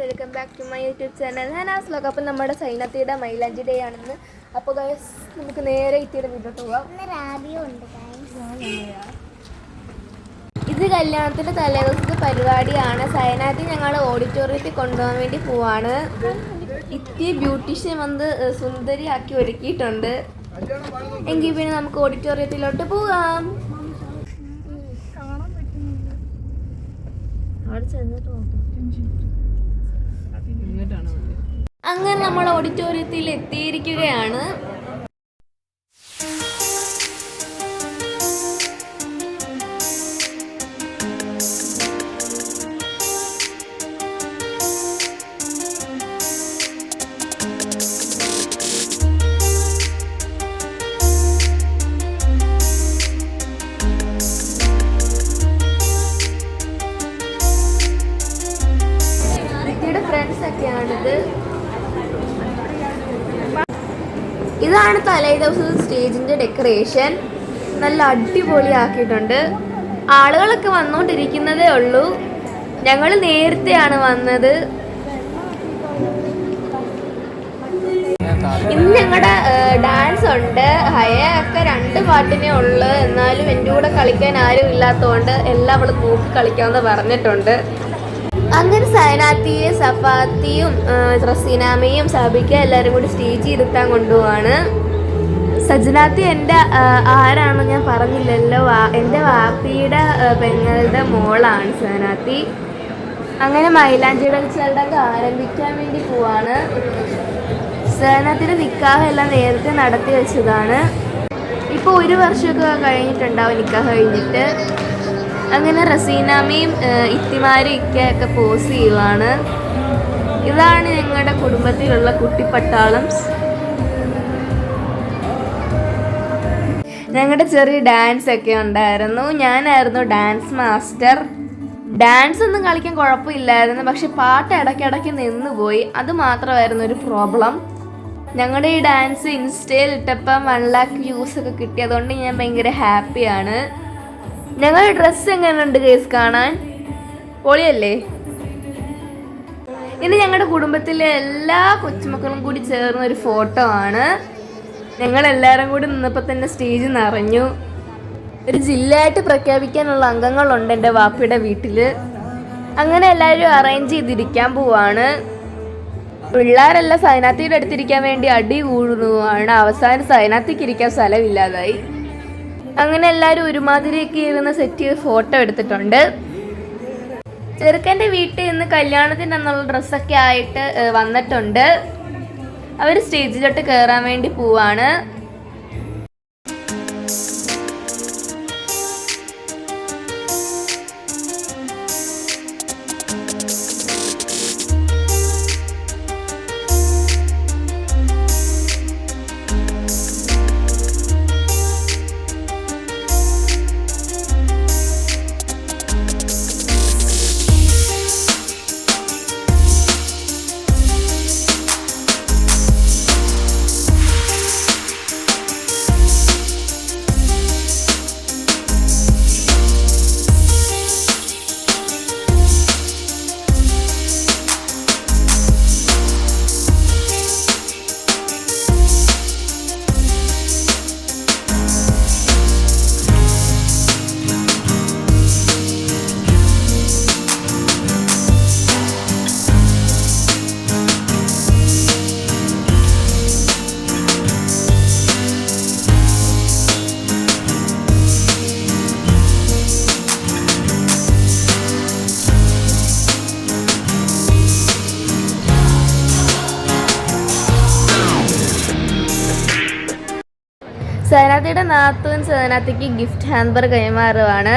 Welcome back to my YouTube channel. Hanas സ്ലോക്ക് അപ്പം നമ്മുടെ സൈനത്തിയുടെ മൈലാഞ്ചി ഡേ ആണെന്ന്. അപ്പോൾ ഗൈസ് നമുക്ക് നേരെ ഇത്തിയുടെ വീട്ടിലോട്ട് പോവാം. ഇത് കല്യാണത്തിന്റെ തലേദിവസത്തെ പരിപാടിയാണ്. സൈനാത്തി ഞങ്ങൾ ഓഡിറ്റോറിയത്തിൽ കൊണ്ടുപോകാൻ വേണ്ടി പോവാണ്. ഇത്തി ബ്യൂട്ടീഷ്യൻ വന്ന് സുന്ദരി സുന്ദരിയാക്കി ഒരുക്കിയിട്ടുണ്ട്. എങ്കിൽ പിന്നെ നമുക്ക് ഓഡിറ്റോറിയത്തിലോട്ട് പോകാം അവിടെ ചെന്നിട്ട് നോക്കാം. അങ്ങനെ നമ്മൾ ഓഡിറ്റോറിയത്തിൽ എത്തിയിരിക്കുകയാണ്. ഇതാണ് തലേ ദിവസം സ്റ്റേജിന്റെ ഡെക്കറേഷൻ. നല്ല അടിപൊളി ആക്കിയിട്ടുണ്ട് ആളുകളൊക്കെ വന്നുകൊണ്ടിരിക്കുന്നതേ ഉള്ളൂ. ഞങ്ങൾ നേരത്തെയാണ് വന്നത്. ഇന്ന് ഞങ്ങളുടെ ഡാൻസ് ഉണ്ട്. ഹയ ഒക്കെ രണ്ട് പാട്ടിനേ ഉള്ളു. എന്നാലും എന്റെ കൂടെ കളിക്കാൻ ആരും ഇല്ലാത്തതുകൊണ്ട് എല്ലാം അവൾ നോക്കി കളിക്കാമെന്ന് പറഞ്ഞിട്ടുണ്ട്. അങ്ങനെ സയനാത്തിയെ സഫാത്തിയും റസീനാമയും സാബിക്ക എല്ലാവരും കൂടി സ്റ്റേജ് ഇരുത്താൻ കൊണ്ടുപോവാണ്. സജനാത്തി എന്റെ ആരാണെന്ന് ഞാൻ പറഞ്ഞില്ലല്ലോ. എന്റെ വാപ്പിയുടെ പെങ്ങളുടെ മോളാണ് സജനാത്തി അങ്ങനെ മൈലാഞ്ചിയുടെ ചടങ്ങ് ആരംഭിക്കാൻ വേണ്ടി പോവാണ്. സജനാത്തിന്റെ നിക്കാഹ് എല്ലാം നേരത്തെ നടത്തി വെച്ചതാണ്. ഇപ്പോൾ ഒരു വർഷമൊക്കെ കഴിഞ്ഞിട്ടുണ്ടാവും നിക്കാഹ് കഴിഞ്ഞിട്ട്. അങ്ങനെ റസീനാമയും ഇത്തിമാരും ഇക്കയൊക്കെ പോസ് ചെയ്യുവാണ്. ഇതാണ് ഞങ്ങളുടെ കുടുംബത്തിലുള്ള കുട്ടിപ്പട്ടാളം. ഞങ്ങളുടെ ചെറിയ ഡാൻസ് ഒക്കെ ഉണ്ടായിരുന്നു. ഞാനായിരുന്നു ഡാൻസ് മാസ്റ്റർ ഡാൻസ് ഒന്നും കളിക്കാൻ കുഴപ്പമില്ലായിരുന്നു പക്ഷെ പാട്ട് ഇടയ്ക്കിടയ്ക്ക് നിന്നുപോയി അത് മാത്രമായിരുന്നു ഒരു പ്രോബ്ലം ഞങ്ങളുടെ ഈ ഡാൻസ് ഇൻസ്റ്റയിൽ ഇട്ടപ്പം വൺ ലാക്ക് വ്യൂസ് ഒക്കെ കിട്ടിയതുകൊണ്ട് ഞാൻ ഭയങ്കര ഹാപ്പിയാണ് ഞങ്ങളുടെ ഡ്രസ്സ് എങ്ങനെയുണ്ട് കേസ് കാണാൻ? പൊളിയല്ലേ? ഇന്ന് ഞങ്ങളുടെ കുടുംബത്തിലെ എല്ലാ കൊച്ചുമക്കളും കൂടി ചേർന്ന ഒരു ഫോട്ടോ ആണ്. ഞങ്ങൾ എല്ലാവരും കൂടി നിന്നപ്പോൾ തന്നെ സ്റ്റേജ് നിറഞ്ഞു. ഒരു ജില്ലയായിട്ട് പ്രഖ്യാപിക്കാനുള്ള അംഗങ്ങളുണ്ട് എന്റെ വാപ്പയുടെ വീട്ടിൽ അങ്ങനെ എല്ലാവരും അറേഞ്ച് ചെയ്തിരിക്കാൻ പോവാണ്. പിള്ളേരെല്ലാം സൈനാത്തിയുടെ അടുത്തിരിക്കാൻ വേണ്ടി അടി കൂടുന്നതാണ് അവസാനം സൈനാത്തിക്ക് ഇരിക്കാൻ സ്ഥലമില്ലാതായി. അങ്ങനെ എല്ലാവരും ഒരുമാതിരിയൊക്കെ ഇരുന്ന് സെറ്റ് ചെയ്ത് ഫോട്ടോ എടുത്തിട്ടുണ്ട്. ചെറുക്കന്റെ വീട്ടിൽ നിന്ന് കല്യാണത്തിന് എന്നുള്ള ഡ്രസ്സൊക്കെ ആയിട്ട് വന്നിട്ടുണ്ട്. അവർ സ്റ്റേജിലോട്ട് കയറാൻ വേണ്ടി പോവാണ്. സേനാത്തിയുടെ നാത്തൂൻ സേനാത്തിക്ക് ഗിഫ്റ്റ് ഹാമ്പർ കൈമാറുവാണ്.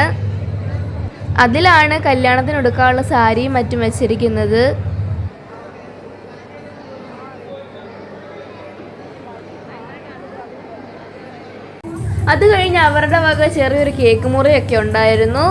അതിലാണ് കല്യാണത്തിന് എടുക്കാനുള്ള സാരിയും മറ്റും വെച്ചിരിക്കുന്നത്. അത് കഴിഞ്ഞ് അവരുടെ വക ചെറിയൊരു കേക്ക് മുറിയൊക്കെ ഉണ്ടായിരുന്നു.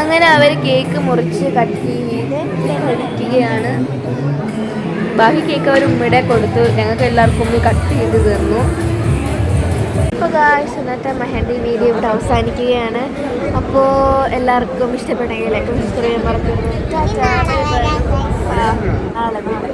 അങ്ങനെ അവർ കേക്ക് മുറിച്ച് കട്ട് ചെയ്ത് കഴിക്കുകയാണ് ബാക്കി കേക്ക് അവർ ഉമ്മയുടെ കൊടുത്തു. ഞങ്ങൾക്ക് എല്ലാവർക്കും ഉമ്മി കട്ട് ചെയ്ത് തന്നു. അപ്പോൾ ഗായ്സ് ഇന്നത്തെ മെഹന്തി വീഡിയോ ഇവിടെ അവസാനിക്കുകയാണ്. അപ്പോൾ എല്ലാവർക്കും ഇഷ്ടപ്പെട്ടെങ്കിൽ ലൈക്കും സബ്സ്ക്രൈബ് മറക്കുന്നു. നാളെ നാളെ.